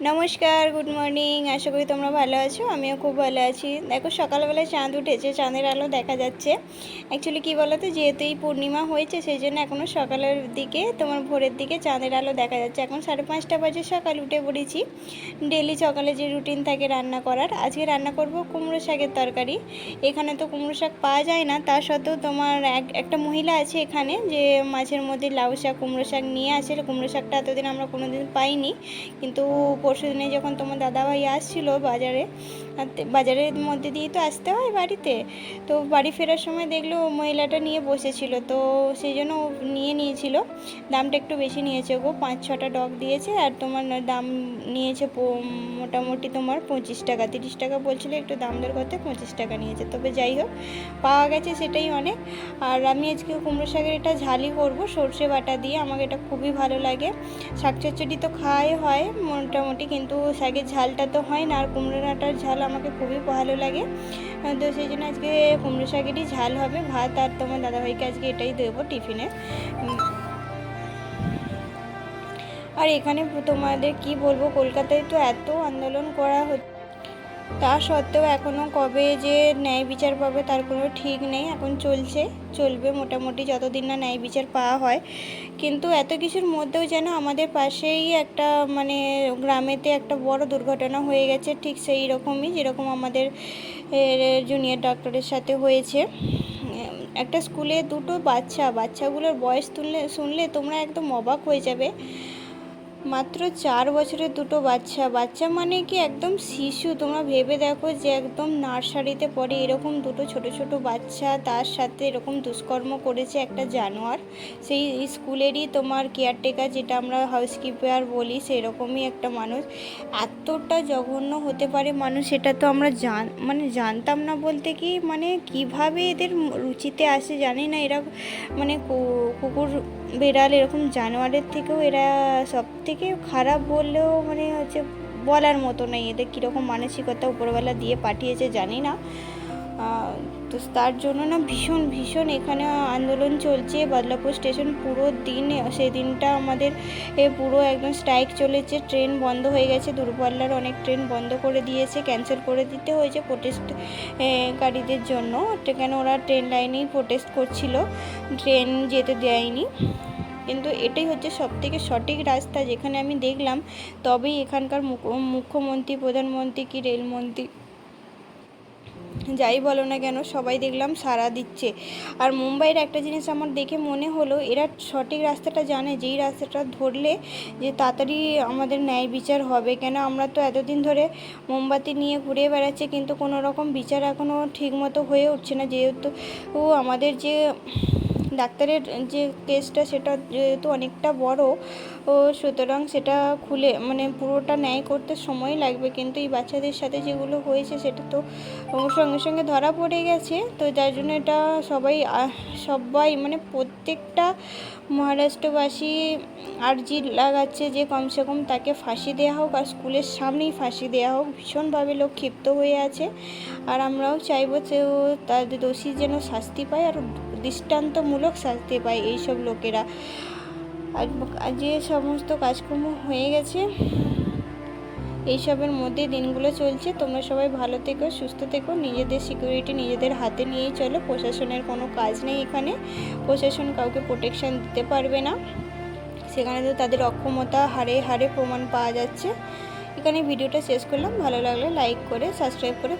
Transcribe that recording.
নমস্কার good morning আশা করি তোমরা ভালো আছো, আমিও খুব ভালো আছি। দেখো সকালবেলায় চাঁদ উঠেছে, চাঁদের আলো দেখা যাচ্ছে। অ্যাকচুয়ালি কী বলো তো যেহেতু এই পূর্ণিমা হয়েছে, সেই জন্য এখনও সকালের দিকে, তোমার ভোরের দিকে চাঁদের আলো দেখা যাচ্ছে। এখন সাড়ে পাঁচটা বাজে, সকাল উঠে পড়েছি। ডেলি সকালে যে রুটিন থাকে রান্না করার, আজকে রান্না করব কুমড়ো শাকের তরকারি। এখানে তো কুমড়ো শাক পাওয়া যায় না, তা সত্ত্বেও তোমার এক, একটা মহিলা আছে এখানে, যে মাঝের মধ্যে লাউ শাক, কুমড়ো শাক নিয়ে আসে। কুমড়ো শাকটা এতদিন আমরা কোনোদিন পাইনি, কিন্তু পরশু দিনে যখন তোমার দাদাভাই আসছিল বাজারে বাজারের মধ্যে দিয়ে তো আসতে হয় বাড়িতে। তো বাড়ি ফেরার সময় দেখল মহিলাটা নিয়ে বসেছিল, তো সেই জন্য নিয়ে নিয়েছিল। দামটা একটু বেশি নিয়েছে গো, পাঁচ ছটা ডগ দিয়েছে আর তোমার দাম নিয়েছে মোটামুটি তোমার পঁচিশ টাকা, তিরিশ টাকা বলছিল, একটু দাম দর করতে পঁচিশ টাকা নিয়েছে। তবে যাই হোক, পাওয়া গেছে সেটাই অনেক। আর আমি আজকে কুমড়ো শাকের এটা ঝালই করব, সর্ষে বাটা দিয়ে, আমাকে এটা খুবই ভালো লাগে। শাক চচ্চড়ি তো খাওয়াই হয় মোটামুটি, কিন্তু শাকের ঝালটা তো হয় না, আর কুমড়ো ডাঁটার ঝাল আমাকে খুবই ভালো লাগে। তো সেই জন্য আজকে কুমড়ো শাকেরই ঝাল হবে, ভাত আর তোমার দাদাভাইকে আজকে এটাই দেবো টিফিনে। আর এখানে তোমাদের কি বলব, কলকাতায় তো এত আন্দোলন করা হচ্ছে। তা সত্ত্বেও এখনও কবে যে ন্যায় বিচার পাবে তার কোনো ঠিক নেই। এখন চলছে, চলবে মোটামুটি যতদিন না ন্যায় বিচার পাওয়া হয়। কিন্তু এত কিছুর মধ্যেও যেন আমাদের পাশেই একটা মানে গ্রামেতে একটা বড় দুর্ঘটনা হয়ে গেছে, ঠিক সেই রকমই যেরকম আমাদের জুনিয়র ডক্টরের সাথে হয়েছে। একটা স্কুলে দুটো বাচ্চা, বাচ্চাগুলোর বয়স তুললে, শুনলে তোমরা একদম অবাক হয়ে যাবে। মাত্র চার বছরের দুটো বাচ্চা। বাচ্চা মানে কি একদম শিশু। তোমরা ভেবে দেখো যে একদম নার্সারিতে পড়ে এরকম দুটো ছোট ছোট বাচ্চা, তার সাথে এরকম দুষ্কর্ম করেছে একটা জানোয়ার। সেই স্কুলেরই তোমার কেয়ারটেকার যেটা আমরা হাউসকিপার বলি, সেরকমই একটা মানুষ। এতটা জঘন্য হতে পারে মানুষ এটা তো আমরা জান মানে জানতাম না বলতে কি মানে কীভাবে এদের রুচিতে আসে জানি না। এরা মানে কুকুর, বেড়াল এরকম জানোয়ারের থেকেও এরা সব থেকে খারাপ বললেও মানে হচ্ছে বলার মতো নেই। এদের কীরকম মানসিকতা উপরবেলা দিয়ে পাঠিয়েছে জানি না। তো তার জন্য না ভীষণ ভীষণ এখানে আন্দোলন চলছে। বদলাপুর স্টেশন পুরো দিন সেই দিনটা আমাদের এ পুরো একদম স্ট্রাইক চলেছে। ট্রেন বন্ধ হয়ে গেছে। দূরপাল্লার অনেক ট্রেন বন্ধ করে দিয়েছে ক্যান্সেল করে দিতে হয়েছে প্রোটেস্ট গাড়িদের জন্য। কেন ওরা ট্রেন লাইনেই প্রোটেস্ট করছিল। ট্রেন যেতে দেয়নি। কিন্তু এটাই হচ্ছে সবথেকে সঠিক রাস্তা যেখানে আমি দেখলাম তবেই এখানকার মুখ্য- মুখ্যমন্ত্রী, প্রধানমন্ত্রী কি রেলমন্ত্রী যাই বলো না কেন, সবাই দেখলাম সাড়া দিচ্ছে। আর মুম্বাইয়ের একটা জিনিস আমার দেখে মনে হলো, এরা সঠিক রাস্তাটা জানে, যেই রাস্তাটা ধরলে যে তাড়াতাড়ি আমাদের ন্যায় বিচার হবে। কেন আমরা তো এতদিন ধরে মোমবাতি নিয়ে ঘুরে বেড়াচ্ছি, কিন্তু কোনো রকম বিচার এখনও ঠিক মতো হয়ে উঠছে না। যেহেতু আমাদের যে ডাক্তারের যে কেসটা সেটা যেহেতু অনেকটা বড় ও সুতরাং সেটা খুলে মানে পুরোটা ন্যায় করতে সময় লাগবে, কিন্তু এই বাচ্চাদের সাথে যেগুলো হয়েছে সেটা তো সঙ্গে সঙ্গে ধরা পড়ে গেছে। তো যার জন্য এটা সবাই সবাই মানে প্রত্যেকটা মহারাষ্ট্রবাসী আর্জি লাগাচ্ছে যে কমসে কম তাকে ফাঁসি দেওয়া হোক আর স্কুলের সামনেই ফাঁসি দেওয়া হোক, ভীষণভাবে লোক ক্ষিপ্ত হয়ে আছে। আর আমরাও চাইব যে ও তাদের দোষী যেন শাস্তি পায় আর দৃষ্টান্তমূলক শাস্তি পায় এইসব লোকেরা। যে সমস্ত কাজকর্ম হয়ে গেছে, এইসবের মধ্যে দিনগুলো চলছে। তোমরা সবাই ভালো থেকো, সুস্থ থেকো। নিজেদের সিকিউরিটি নিজেদের হাতে নিয়েই চলো। প্রশাসনের কোনো কাজ নেই এখানে। প্রশাসন কাউকে প্রোটেকশন দিতে পারবে না। সেখানে তো তাদের অক্ষমতা হারে হারে প্রমাণ পাওয়া যাচ্ছে। এখানে ভিডিওটা শেষ করলাম। ভালো লাগলে লাইক করে সাবস্ক্রাইব করে